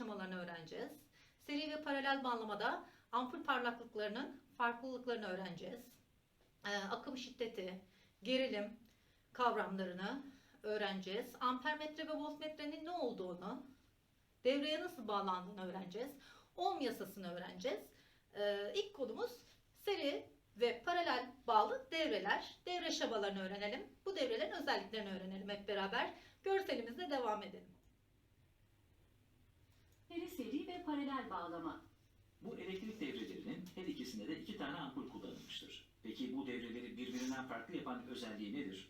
şemalarını öğreneceğiz. Seri ve paralel bağlamada ampul parlaklıklarının farklılıklarını öğreneceğiz. Ee, akım şiddeti, gerilim kavramlarını öğreneceğiz. Ampermetre ve voltmetrenin ne olduğunu, devreye nasıl bağlandığını öğreneceğiz. Ohm yasasını öğreneceğiz. Ee, ilk konumuz seri ve paralel bağlı devreler. Devre şemalarını öğrenelim. Bu devrelerin özelliklerini öğrenelim hep beraber. Görselimizle devam edelim. Devre seri ve paralel bağlama. Bu elektrik devrelerinin her ikisinde de iki tane ampul kullanılmıştır. Peki bu devreleri birbirinden farklı yapan özelliği nedir?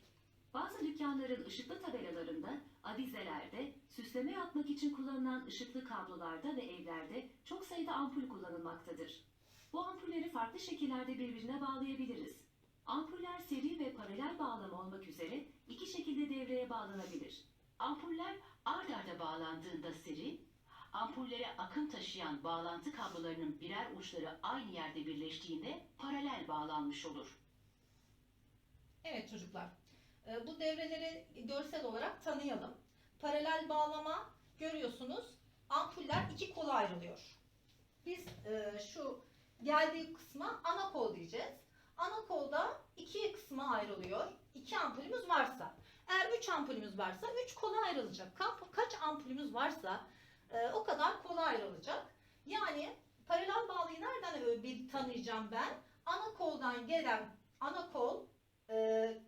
Bazı dükkanların ışıklı tabelalarında, avizelerde, süsleme yapmak için kullanılan ışıklı kablolarda ve evlerde çok sayıda ampul kullanılmaktadır. Bu ampulleri farklı şekillerde birbirine bağlayabiliriz. Ampuller seri ve paralel bağlama olmak üzere iki şekilde devreye bağlanabilir. Ampuller ard arda bağlandığında seri, ampullere akım taşıyan bağlantı kablolarının birer uçları aynı yerde birleştiğinde paralel bağlanmış olur. Evet çocuklar. e, Bu devreleri görsel olarak tanıyalım. Paralel bağlama görüyorsunuz. Ampuller iki kola ayrılıyor. Biz e, şu geldiği kısma ana kol diyeceğiz. Ana kolda iki kısma ayrılıyor. İki ampulümüz varsa. Eğer üç ampulümüz varsa üç kola ayrılacak. Ka- Kaç ampulümüz varsa e, o kadar kola ayrılacak. Yani paralel bağlıyı nereden bir tanıyacağım ben? Ana koldan gelen ana kol e,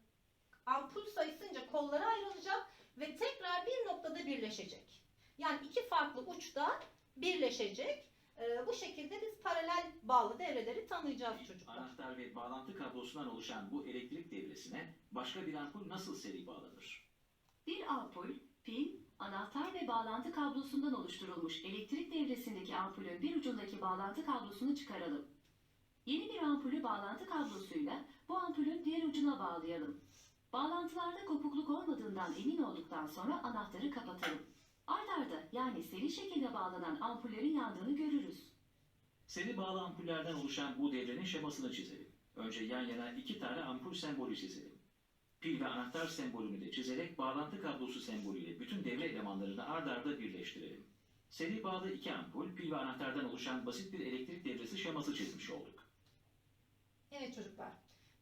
ampul sayısınca kollara ayrılacak ve tekrar bir noktada birleşecek. Yani iki farklı uçta birleşecek. E, bu şekilde biz paralel bağlı devreleri tanıyacağız çocuklar. Anahtar ve bağlantı kablosundan oluşan bu elektrik devresine başka bir ampul nasıl seri bağlanır? Bir ampul, pil, anahtar ve bağlantı kablosundan oluşturulmuş elektrik devresindeki ampulün bir ucundaki bağlantı kablosunu çıkaralım. Yeni bir ampulü bağlantı kablosuyla bu ampulün diğer ucuna bağlayalım. Bağlantılarda kopukluk olmadığından emin olduktan sonra anahtarı kapatalım. Ard arda yani seri şekilde bağlanan ampullerin yandığını görürüz. Seri bağlı ampullerden oluşan bu devrenin şemasını çizelim. Önce yan yana iki tane ampul sembolü çizelim. Pil ve anahtar sembolünü de çizerek bağlantı kablosu sembolüyle bütün devre elemanlarını ard arda birleştirelim. Seri bağlı iki ampul, pil ve anahtardan oluşan basit bir elektrik devresi şeması çizmiş olduk. Evet çocuklar.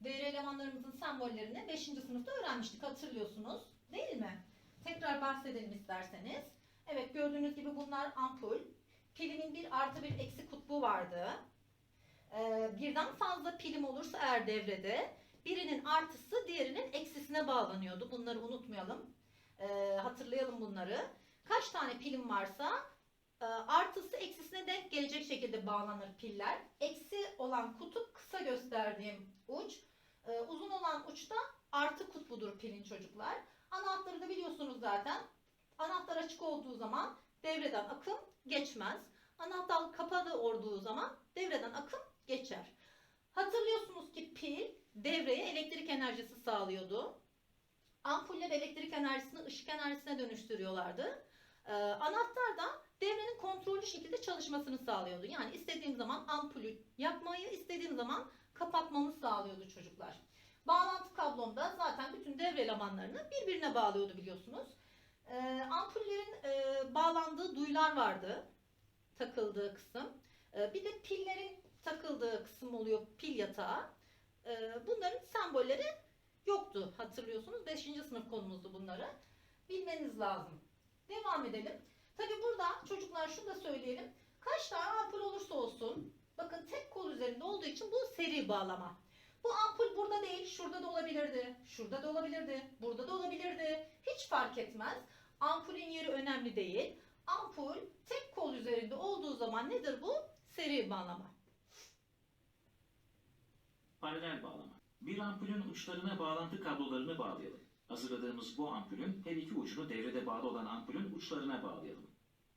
Devre elemanlarımızın sembollerini 5. sınıfta öğrenmiştik hatırlıyorsunuz değil mi? Tekrar bahsedelim isterseniz. Evet gördüğünüz gibi bunlar ampul. Pilinin bir artı bir eksi kutbu vardı. Ee, birden fazla pilim olursa eğer devrede birinin artısı diğerinin eksisine bağlanıyordu. Bunları unutmayalım. Ee, hatırlayalım bunları. Kaç tane pilim varsa e, artısı eksisine denk gelecek şekilde bağlanır piller. Eksi olan kutup kısa gösterdiğim uç. e, uzun olan uçta artı kutbudur pilin çocuklar. Anahtarı da biliyorsunuz zaten. Anahtar açık olduğu zaman devreden akım geçmez. Anahtar kapalı olduğu zaman devreden akım geçer. Hatırlıyorsunuz ki pil devreye elektrik enerjisi sağlıyordu. Ampuller elektrik enerjisini ışık enerjisine dönüştürüyorlardı. Ee, anahtar da devrenin kontrollü şekilde çalışmasını sağlıyordu. Yani istediğim zaman ampulü yakmayı, istediğim zaman kapatmamı sağlıyordu çocuklar. Bağlantı kablomda zaten bütün devre elemanlarını birbirine bağlıyordu biliyorsunuz. Ee, ampullerin e, bağlandığı duyular vardı. Takıldığı kısım. Ee, bir de pillerin takıldığı kısım oluyor pil yatağı. Ee, bunların sembolleri yoktu hatırlıyorsunuz. 5. sınıf konumuzdu bunları. Bilmeniz lazım. Devam edelim. Tabi burada çocuklar şunu da söyleyelim. Kaç tane ampul olursa olsun bakın tek kol üzerinde olduğu için bu seri bağlama. Bu ampul burada değil, şurada da olabilirdi, şurada da olabilirdi, burada da olabilirdi. Hiç fark etmez. Ampulün yeri önemli değil. Ampul tek kol üzerinde olduğu zaman nedir bu? Seri bağlama. Paralel bağlama. Bir ampulün uçlarına bağlantı kablolarını bağlayalım. Hazırladığımız bu ampulün her iki ucunu devrede bağlı olan ampulün uçlarına bağlayalım.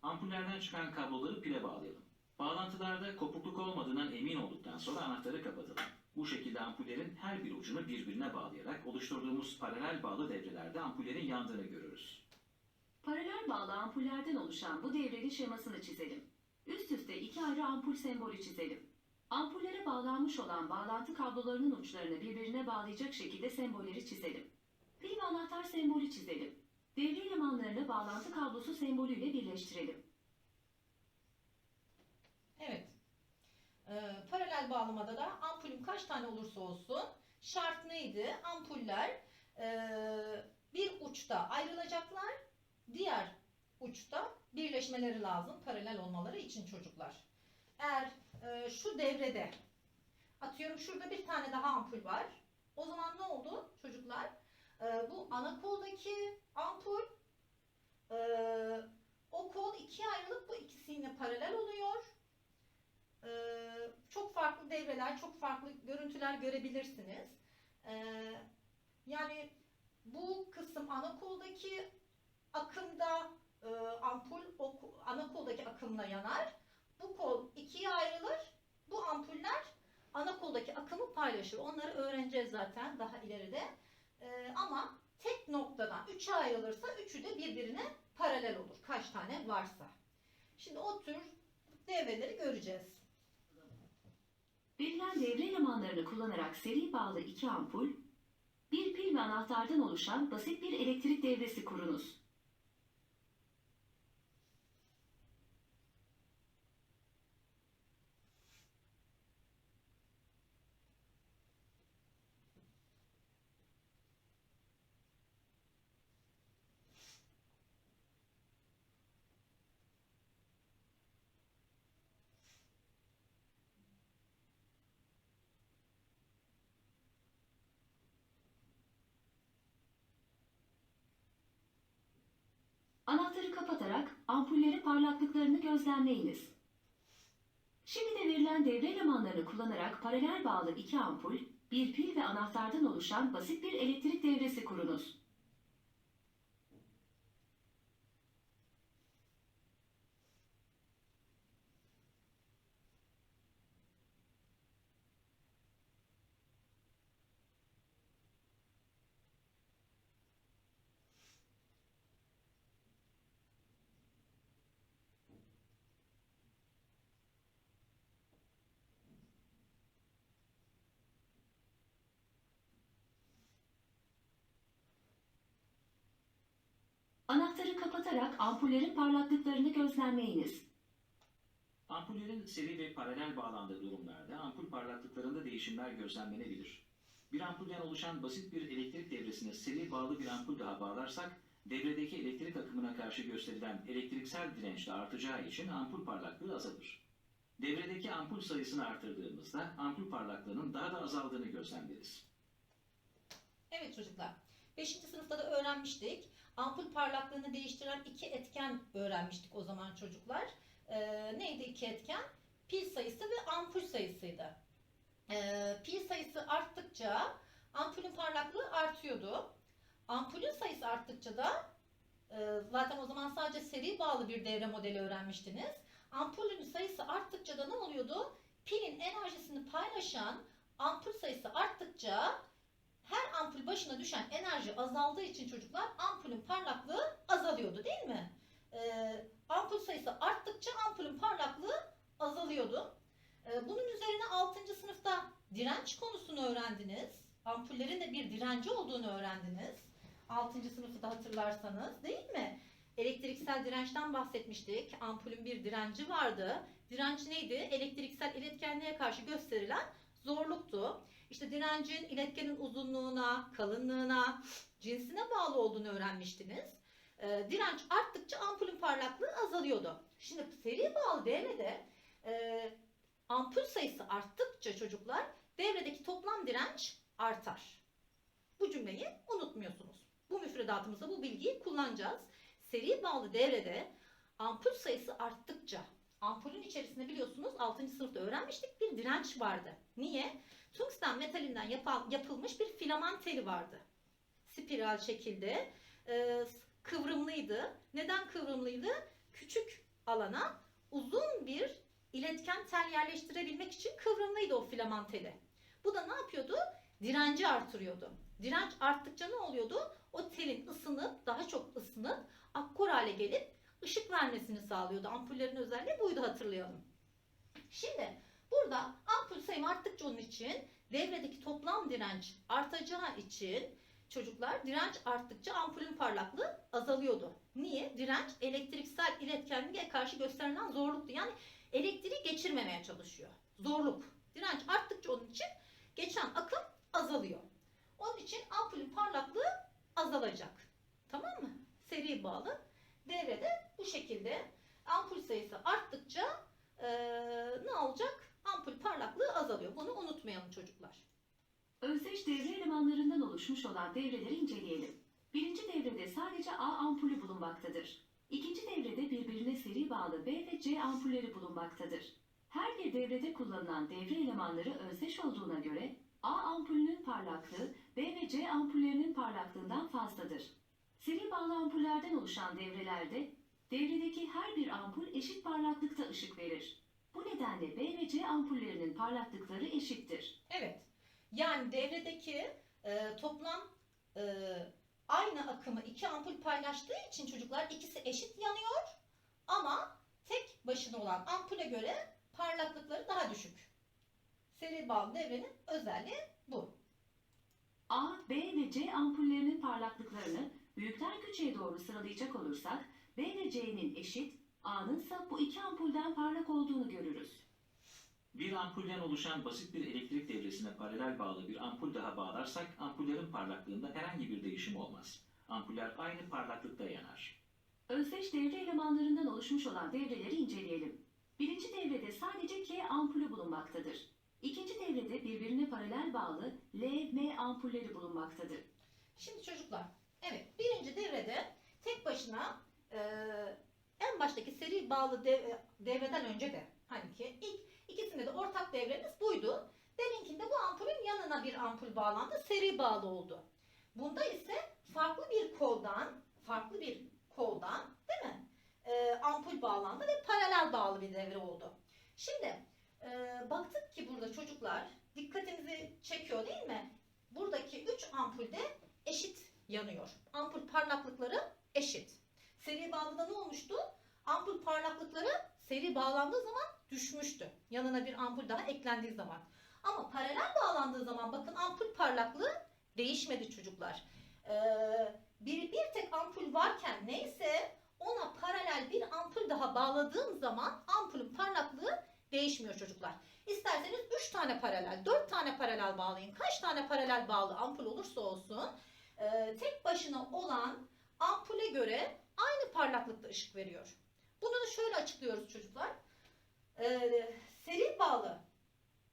Ampullerden çıkan kabloları pile bağlayalım. Bağlantılarda kopukluk olmadığından emin olduktan sonra anahtarı kapatalım. Bu şekilde ampullerin her bir ucunu birbirine bağlayarak oluşturduğumuz paralel bağlı devrelerde ampullerin yandığını görürüz. Paralel bağlı ampullerden oluşan bu devrenin şemasını çizelim. Üst üste iki ayrı ampul sembolü çizelim. Ampullere bağlanmış olan bağlantı kablolarının uçlarını birbirine bağlayacak şekilde sembolleri çizelim. Pil ve anahtar sembolü çizelim. Devre elemanlarını bağlantı kablosu sembolüyle birleştirelim. Evet. Ee, paralel bağlamada da ampulüm kaç tane olursa olsun şart neydi? Ampuller ee, bir uçta ayrılacaklar, diğer uçta birleşmeleri lazım paralel olmaları için çocuklar. Eğer ee, şu devrede atıyorum şurada bir tane daha ampul var. O zaman ne oldu çocuklar? Ee, bu ana koldaki ampul ee, o kol ikiye ayrılıp bu ikisiyle paralel oluyor. Çok farklı devreler, çok farklı görüntüler görebilirsiniz. Yani bu kısım ana koldaki akımda e, ampul o ko- ana koldaki akımla yanar. Bu kol ikiye ayrılır. Bu ampuller ana koldaki akımı paylaşır. Onları öğreneceğiz zaten daha ileride. Ee, ama tek noktadan üçe ayrılırsa üçü de birbirine paralel olur. Kaç tane varsa. Şimdi o tür devreleri göreceğiz. Verilen devre elemanlarını kullanarak seri bağlı iki ampul, bir pil ve anahtardan oluşan basit bir elektrik devresi kurunuz. Anahtarı kapatarak ampullerin parlaklıklarını gözlemleyiniz. Şimdi de verilen devre elemanlarını kullanarak paralel bağlı iki ampul, bir pil ve anahtardan oluşan basit bir elektrik devresi kurunuz. Anahtarı kapatarak ampullerin parlaklıklarını gözlemleyiniz. Ampullerin seri ve paralel bağlandığı durumlarda ampul parlaklıklarında değişimler gözlemlenebilir. Bir ampulden oluşan basit bir elektrik devresine seri bağlı bir ampul daha bağlarsak, devredeki elektrik akımına karşı gösterilen elektriksel direnç de artacağı için ampul parlaklığı azalır. Devredeki ampul sayısını artırdığımızda ampul parlaklığının daha da azaldığını gözlemleriz. Evet çocuklar. 5. sınıfta da öğrenmiştik. Ampul parlaklığını değiştiren iki etken öğrenmiştik o zaman çocuklar. Ee, neydi iki etken? Pil sayısı ve ampul sayısıydı. Ee, pil sayısı arttıkça ampulün parlaklığı artıyordu. Ampulün sayısı arttıkça da e, zaten o zaman sadece seri bağlı bir devre modeli öğrenmiştiniz. Ampulün sayısı arttıkça da ne oluyordu? Pilin enerjisini paylaşan ampul sayısı arttıkça her ampul başına düşen enerji azaldığı için çocuklar ampulün parlaklığı azalıyordu değil mi? Ee, ampul sayısı arttıkça ampulün parlaklığı azalıyordu. Ee, bunun üzerine 6. sınıfta direnç konusunu öğrendiniz. Ampullerin de bir direnci olduğunu öğrendiniz. 6. sınıfı da hatırlarsanız değil mi? Elektriksel dirençten bahsetmiştik. Ampulün bir direnci vardı. Direnç neydi? Elektriksel iletkenliğe karşı gösterilen zorluktu. İşte direncin iletkenin uzunluğuna, kalınlığına, cinsine bağlı olduğunu öğrenmiştiniz. Ee, direnç arttıkça ampulün parlaklığı azalıyordu. Şimdi seri bağlı devrede e, ampul sayısı arttıkça çocuklar devredeki toplam direnç artar. Bu cümleyi unutmuyorsunuz. Bu müfredatımızda bu bilgiyi kullanacağız. Seri bağlı devrede ampul sayısı arttıkça ampulün içerisinde biliyorsunuz 6. sınıfta öğrenmiştik bir direnç vardı. Niye? Tungsten metalinden yapal- yapılmış bir filaman teli vardı. Spiral şekilde e, kıvrımlıydı. Neden kıvrımlıydı? Küçük alana uzun bir iletken tel yerleştirebilmek için kıvrımlıydı o filaman teli. Bu da ne yapıyordu? Direnci artırıyordu. Direnç arttıkça ne oluyordu? O telin ısınıp daha çok ısınıp akkor hale gelip ışık vermesini sağlıyordu. Ampullerin özelliği buydu hatırlayalım. Şimdi burada ampul sayımı arttıkça onun için devredeki toplam direnç artacağı için çocuklar direnç arttıkça ampulün parlaklığı azalıyordu. Niye? Direnç elektriksel iletkenliğe karşı gösterilen zorluktu. Yani elektriği geçirmemeye çalışıyor. Zorluk. Direnç arttıkça onun için geçen akım azalıyor. Onun için ampulün parlaklığı azalacak. Tamam mı? Seri bağlı. Devrede bu şekilde ampul sayısı arttıkça eee, ne olacak? Ampul parlaklığı azalıyor. Bunu unutmayalım çocuklar. Özdeş devre elemanlarından oluşmuş olan devreleri inceleyelim. Birinci devrede sadece A ampulü bulunmaktadır. İkinci devrede birbirine seri bağlı B ve C ampulleri bulunmaktadır. Her bir devrede kullanılan devre elemanları özdeş olduğuna göre A ampulünün parlaklığı B ve C ampullerinin parlaklığından fazladır. Seri bağlı ampullerden oluşan devrelerde devredeki her bir ampul eşit parlaklıkta ışık verir. Bu nedenle B ve C ampullerinin parlaklıkları eşittir. Evet. Yani devredeki e, toplam e, aynı akımı iki ampul paylaştığı için çocuklar ikisi eşit yanıyor ama tek başına olan ampule göre parlaklıkları daha düşük. Seri bağlı devrenin özelliği bu. A, B ve C ampullerinin parlaklıklarını büyükten küçüğe doğru sıralayacak olursak B ve C'nin eşit, A'nın ise bu iki ampulden parlak olduğunu görürüz. Bir ampulden oluşan basit bir elektrik devresine paralel bağlı bir ampul daha bağlarsak ampullerin parlaklığında herhangi bir değişim olmaz. Ampuller aynı parlaklıkta yanar. Özdeş devre elemanlarından oluşmuş olan devreleri inceleyelim. Birinci devrede sadece K ampulü bulunmaktadır. İkinci devrede birbirine paralel bağlı L, M ampulleri bulunmaktadır. Şimdi çocuklar, evet birinci devrede tek başına e, en baştaki seri bağlı dev- devreden önce de hani ki ilk ikisinde de ortak devremiz buydu. Deminkinde bu ampulün yanına bir ampul bağlandı, seri bağlı oldu. Bunda ise farklı bir koldan, farklı bir koldan değil mi? E, ampul bağlandı ve paralel bağlı bir devre oldu. Şimdi e, baktık ki burada çocuklar dikkatinizi çekiyor değil mi? Buradaki 3 ampulde eşit yanıyor. Ampul parlaklıkları eşit. Seri bağlıda ne olmuştu? Ampul parlaklıkları seri bağlandığı zaman düşmüştü. Yanına bir ampul daha eklendiği zaman. Ama paralel bağlandığı zaman bakın ampul parlaklığı değişmedi çocuklar. Ee, bir, bir tek ampul varken neyse ona paralel bir ampul daha bağladığım zaman ampulün parlaklığı değişmiyor çocuklar. İsterseniz 3 tane paralel, 4 tane paralel bağlayın. Kaç tane paralel bağlı ampul olursa olsun e, tek başına olan ampule göre aynı parlaklıkta ışık veriyor. Bunu da şöyle açıklıyoruz çocuklar. E, seri bağlı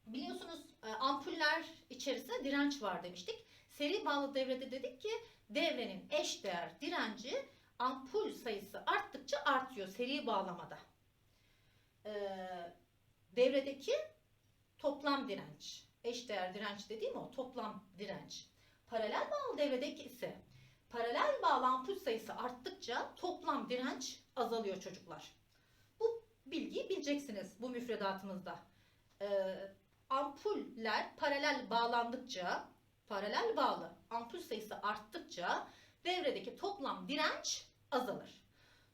biliyorsunuz e, ampuller içerisinde direnç var demiştik. Seri bağlı devrede dedik ki devrenin eşdeğer direnci ampul sayısı arttıkça artıyor seri bağlamada. E, devredeki toplam direnç. Eşdeğer direnç dediğim o toplam direnç. Paralel bağlı devredeki ise paralel bağlı ampul sayısı arttıkça toplam direnç azalıyor çocuklar. Bu bilgiyi bileceksiniz bu müfredatımızda. Ee, ampuller paralel bağlandıkça, paralel bağlı ampul sayısı arttıkça devredeki toplam direnç azalır.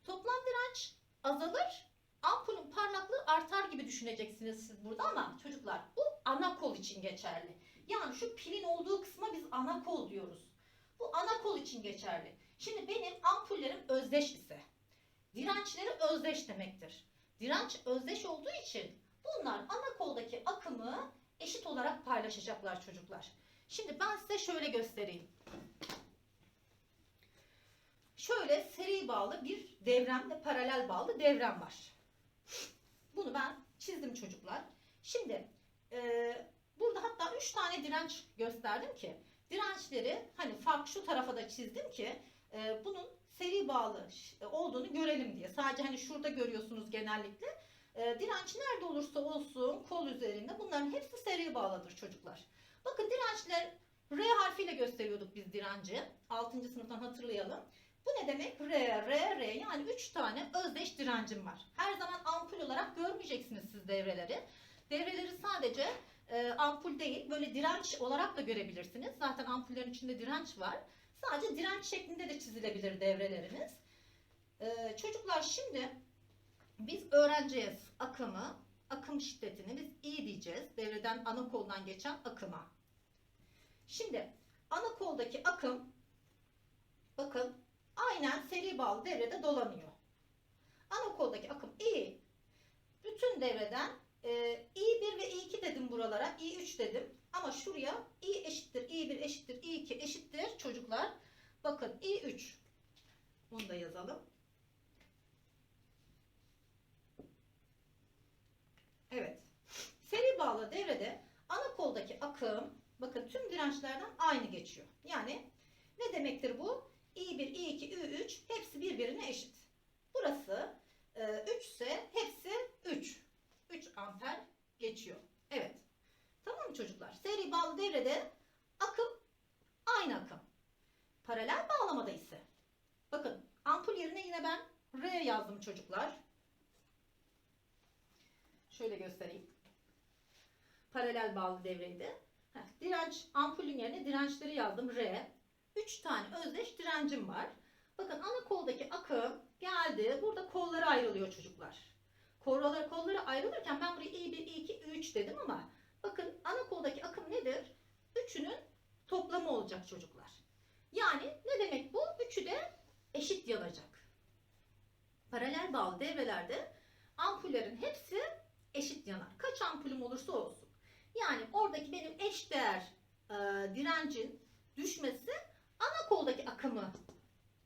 Toplam direnç azalır, ampulün parlaklığı artar gibi düşüneceksiniz siz burada ama çocuklar bu ana kol için geçerli. Yani şu pilin olduğu kısma biz ana kol diyoruz. Bu ana kol için geçerli. Şimdi benim ampullerim özdeş ise dirençleri özdeş demektir. Direnç özdeş olduğu için bunlar ana koldaki akımı eşit olarak paylaşacaklar çocuklar. Şimdi ben size şöyle göstereyim. Şöyle seri bağlı bir devrem ve paralel bağlı devrem var. Bunu ben çizdim çocuklar. Şimdi e, burada hatta 3 tane direnç gösterdim ki dirençleri hani fark şu tarafa da çizdim ki e, bunun seri bağlı ş- olduğunu görelim diye. Sadece hani şurada görüyorsunuz genellikle. E, direnç nerede olursa olsun kol üzerinde bunların hepsi seri bağlıdır çocuklar. Bakın dirençler R harfiyle gösteriyorduk biz direnci. 6. sınıftan hatırlayalım. Bu ne demek? R, R, R yani 3 tane özdeş direncim var. Her zaman ampul olarak görmeyeceksiniz siz devreleri. Devreleri sadece e, ampul değil böyle direnç olarak da görebilirsiniz. Zaten ampullerin içinde direnç var. Sadece direnç şeklinde de çizilebilir devreleriniz. Ee, çocuklar şimdi biz öğreneceğiz akımı, akım şiddetini biz iyi diyeceğiz. Devreden ana koldan geçen akıma. Şimdi ana koldaki akım bakın aynen seri bağlı devrede dolanıyor. Ana koldaki akım iyi. Bütün devreden e, i1 ve i2 dedim buralara. i3 dedim. Ama şuraya i eşittir i1 eşittir i2 eşittir çocuklar. Bakın i3. Bunu da yazalım. Evet. Seri bağlı devrede ana koldaki akım bakın tüm dirençlerden aynı geçiyor. Yani ne demektir bu? i1, i2, i3 hepsi birbirine eşit. Burası e, 3 ise hepsi 3. 3 amper geçiyor. Evet. Tamam mı çocuklar? Seri bağlı devrede akım aynı akım. Paralel bağlamada ise bakın ampul yerine yine ben R yazdım çocuklar. Şöyle göstereyim. Paralel bağlı devreydi. Heh, direnç ampulün yerine dirençleri yazdım R. 3 tane özdeş direncim var. Bakın ana koldaki akım geldi. Burada kolları ayrılıyor çocuklar. Kolları, kolları ayrılırken ben buraya i1, i2, i3 dedim ama bakın ana koldaki akım nedir? Üçünün toplamı olacak çocuklar. Yani ne demek bu? Üçü de eşit yanacak. Paralel bağlı devrelerde ampullerin hepsi eşit yanar. Kaç ampulüm olursa olsun. Yani oradaki benim eş değer e, direncin düşmesi ana koldaki akımı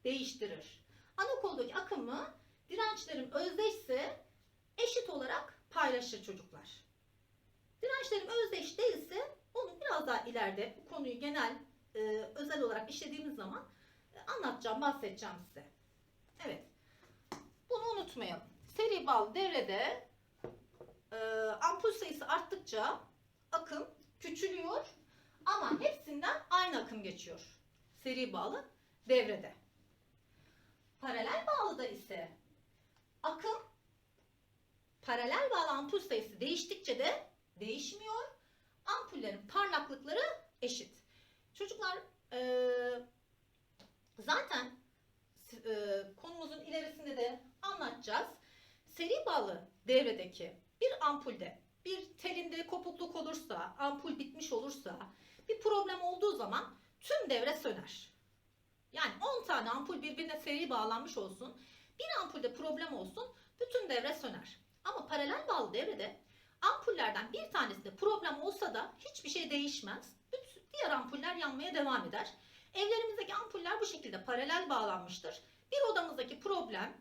değiştirir. Ana koldaki akımı dirençlerim özdeşse eşit olarak paylaşır çocuklar. Dirençlerim özdeş değilse onu biraz daha ileride bu konuyu genel e, özel olarak işlediğimiz zaman e, anlatacağım, bahsedeceğim size. Evet. Bunu unutmayalım. Seri bağlı devrede e, ampul sayısı arttıkça akım küçülüyor ama hepsinden aynı akım geçiyor. Seri bağlı devrede. Paralel bağlıda ise akım paralel bağlı ampul sayısı değiştikçe de değişmiyor. Ampullerin parlaklıkları eşit. Çocuklar eee, zaten eee, konumuzun ilerisinde de anlatacağız. Seri bağlı devredeki bir ampulde bir telinde kopukluk olursa, ampul bitmiş olursa, bir problem olduğu zaman tüm devre söner. Yani 10 tane ampul birbirine seri bağlanmış olsun, bir ampulde problem olsun, bütün devre söner. Ama paralel bağlı devrede ampullerden bir tanesinde problem olsa da hiçbir şey değişmez. Diğer ampuller yanmaya devam eder. Evlerimizdeki ampuller bu şekilde paralel bağlanmıştır. Bir odamızdaki problem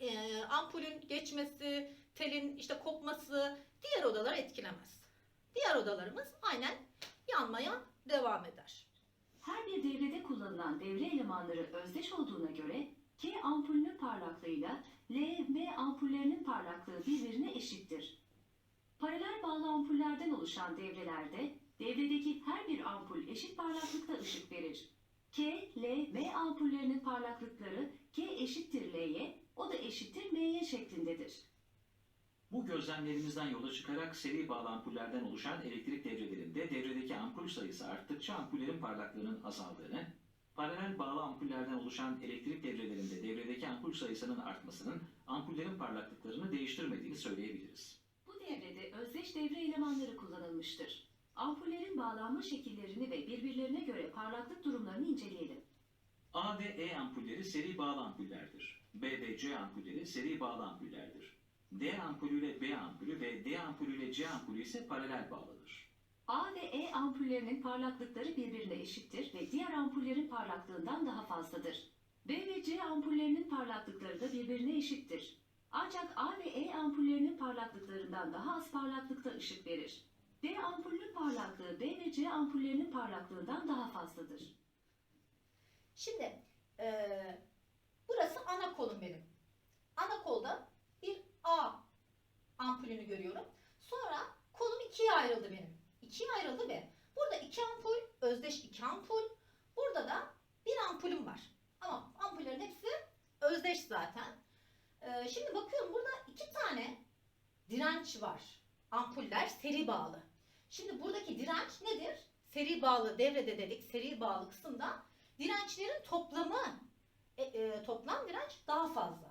e, ampulün geçmesi, telin işte kopması diğer odaları etkilemez. Diğer odalarımız aynen yanmaya devam eder. Her bir devrede kullanılan devre elemanları özdeş olduğuna göre K ampulünün parlaklığıyla L, M ampullerinin parlaklığı birbirine eşittir. Paralel bağlı ampullerden oluşan devrelerde devredeki her bir ampul eşit parlaklıkta ışık verir. K, L, M ampullerinin parlaklıkları K eşittir L'ye, o da eşittir M'ye şeklindedir. Bu gözlemlerimizden yola çıkarak seri bağlı ampullerden oluşan elektrik devrelerinde devredeki ampul sayısı arttıkça ampullerin parlaklığının azaldığını, paralel bağlı ampullerden oluşan elektrik devrelerinde devredeki ampul sayısının artmasının ampullerin parlaklıklarını değiştirmediğini söyleyebiliriz. Bu devrede özdeş devre elemanları kullanılmıştır. Ampullerin bağlanma şekillerini ve birbirlerine göre parlaklık durumlarını inceleyelim. A ve E ampulleri seri bağlı ampullerdir. B ve C ampulleri seri bağlı ampullerdir. D ampulüyle B ampulü ve D ampulüyle C ampulü ise paralel bağlıdır. A ve E ampullerinin parlaklıkları birbirine eşittir ve diğer ampullerin parlaklığından daha fazladır. B ve C ampullerinin parlaklıkları da birbirine eşittir. Ancak A ve E ampullerinin parlaklıklarından daha az parlaklıkta ışık verir. D ampulünün parlaklığı B ve C ampullerinin parlaklığından daha fazladır. Şimdi eee, burası ana kolum benim. Ana kolda bir A ampulünü görüyorum. Sonra kolum ikiye ayrıldı benim. İkiye ayrıldı ve burada iki ampul, özdeş iki ampul. Burada da bir ampulüm var. Ama ampullerin hepsi özdeş zaten. Eee, şimdi bakıyorum burada iki tane direnç var. Ampuller seri bağlı. Şimdi buradaki direnç nedir? Seri bağlı devrede dedik. Seri bağlı kısımda dirençlerin toplamı e, e, toplam direnç daha fazla.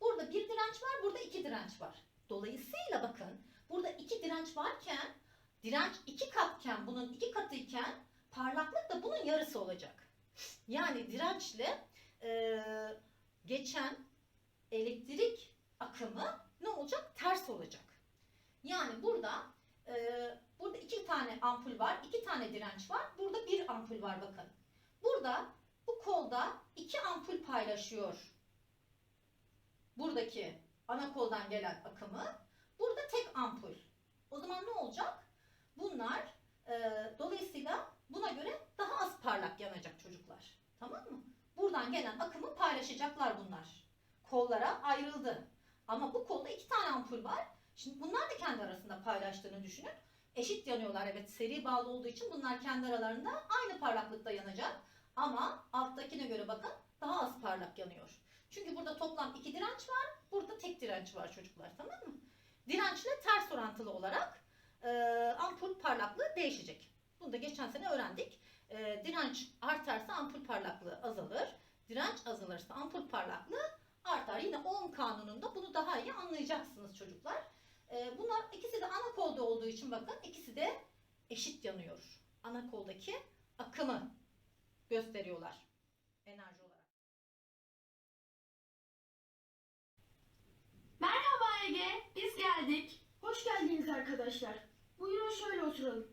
Burada bir direnç var, burada iki direnç var. Dolayısıyla bakın burada iki direnç varken direnç iki katken bunun iki katıyken parlaklık da bunun yarısı olacak. Yani dirençle e, geçen elektrik akımı ne olacak? Ters olacak. Yani burada e, burada iki tane ampul var, iki tane direnç var. Burada bir ampul var bakın. Burada bu kolda iki ampul paylaşıyor. Buradaki ana koldan gelen akımı. Burada tek ampul. O zaman ne olacak? Bunlar e, dolayısıyla buna göre daha az parlak yanacak çocuklar. Tamam mı? Buradan gelen akımı paylaşacaklar bunlar. Kollara ayrıldı. Ama bu kolda iki tane ampul var. Şimdi bunlar da kendi arasında paylaştığını düşünün. Eşit yanıyorlar evet seri bağlı olduğu için bunlar kendi aralarında aynı parlaklıkta yanacak. Ama alttakine göre bakın daha az parlak yanıyor. Çünkü burada toplam iki direnç var. Burada tek direnç var çocuklar tamam mı? Dirençle ters orantılı olarak e, ampul parlaklığı değişecek. Bunu da geçen sene öğrendik. E, direnç artarsa ampul parlaklığı azalır. Direnç azalırsa ampul parlaklığı artar. Yine Ohm kanununda bunu daha iyi anlayacaksınız çocuklar. E, bunlar ikisi de ana kolda olduğu için bakın ikisi de eşit yanıyor. Ana koldaki akımı gösteriyorlar enerji olarak. Merhaba Ege, biz geldik. Hoş geldiniz arkadaşlar. Buyurun şöyle oturalım.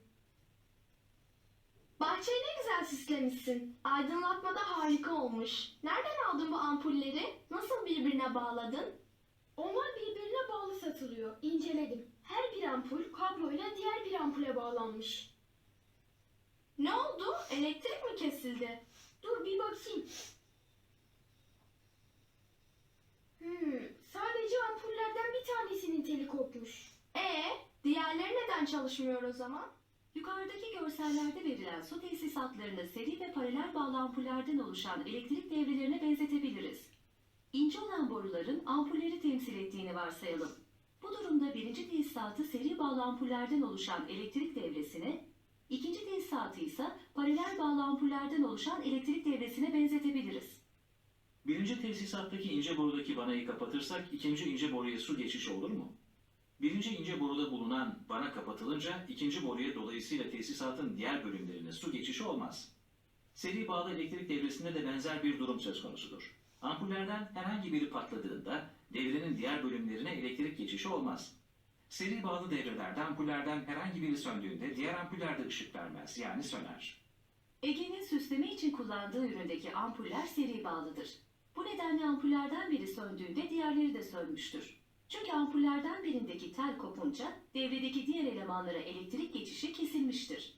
Bahçeyi ne güzel süslemişsin. Aydınlatma da harika olmuş. Nereden aldın bu ampulleri? Nasıl birbirine bağladın? Onlar birbirine bağlı satılıyor. İnceledim. Her bir ampul kabloyla diğer bir ampule bağlanmış. Ne oldu? Elektrik mi kesildi? Dur bir bakayım. Hmm, sadece ampullerden bir tanesinin teli kopmuş. Ee, diğerleri neden çalışmıyor o zaman? Yukarıdaki görsellerde verilen su tesisatlarını seri ve paralel bağlı ampullerden oluşan elektrik devrelerine benzetebiliriz. İnce olan boruların ampulleri temsil ettiğini varsayalım. Bu durumda birinci tesisatı seri bağlı ampullerden oluşan elektrik devresine, ikinci tesisatı ise paralel bağlı ampullerden oluşan elektrik devresine benzetebiliriz. Birinci tesisattaki ince borudaki vanayı kapatırsak ikinci ince boruya su geçişi olur mu? Birinci ince boruda bulunan vana kapatılınca ikinci boruya dolayısıyla tesisatın diğer bölümlerine su geçişi olmaz. Seri bağlı elektrik devresinde de benzer bir durum söz konusudur. Ampullerden herhangi biri patladığında devrenin diğer bölümlerine elektrik geçişi olmaz. Seri bağlı devrelerde ampullerden herhangi biri söndüğünde diğer ampuller de ışık vermez yani söner. Ege'nin süsleme için kullandığı üründeki ampuller seri bağlıdır. Bu nedenle ampullerden biri söndüğünde diğerleri de sönmüştür. Çünkü ampullerden birindeki tel kopunca devredeki diğer elemanlara elektrik geçişi kesilmiştir.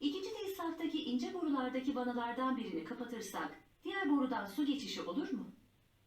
İkinci tesisattaki ince borulardaki vanalardan birini kapatırsak diğer borudan su geçişi olur mu?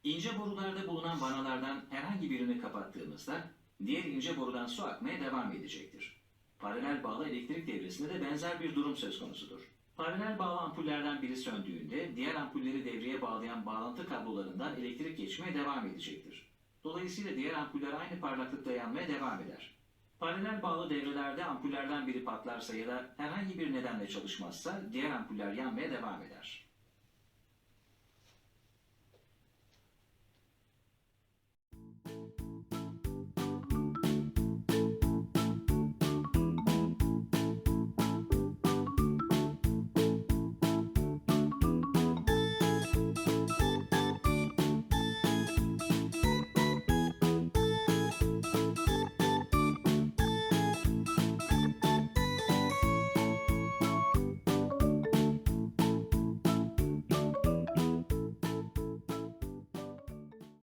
İnce borularda bulunan vanalardan herhangi birini kapattığımızda diğer ince borudan su akmaya devam edecektir. Paralel bağlı elektrik devresinde de benzer bir durum söz konusudur. Paralel bağlı ampullerden biri söndüğünde diğer ampulleri devreye bağlayan bağlantı kablolarından elektrik geçmeye devam edecektir. Dolayısıyla diğer ampuller aynı parlaklıkta yanmaya devam eder. Paralel bağlı devrelerde ampullerden biri patlarsa ya da herhangi bir nedenle çalışmazsa diğer ampuller yanmaya devam eder.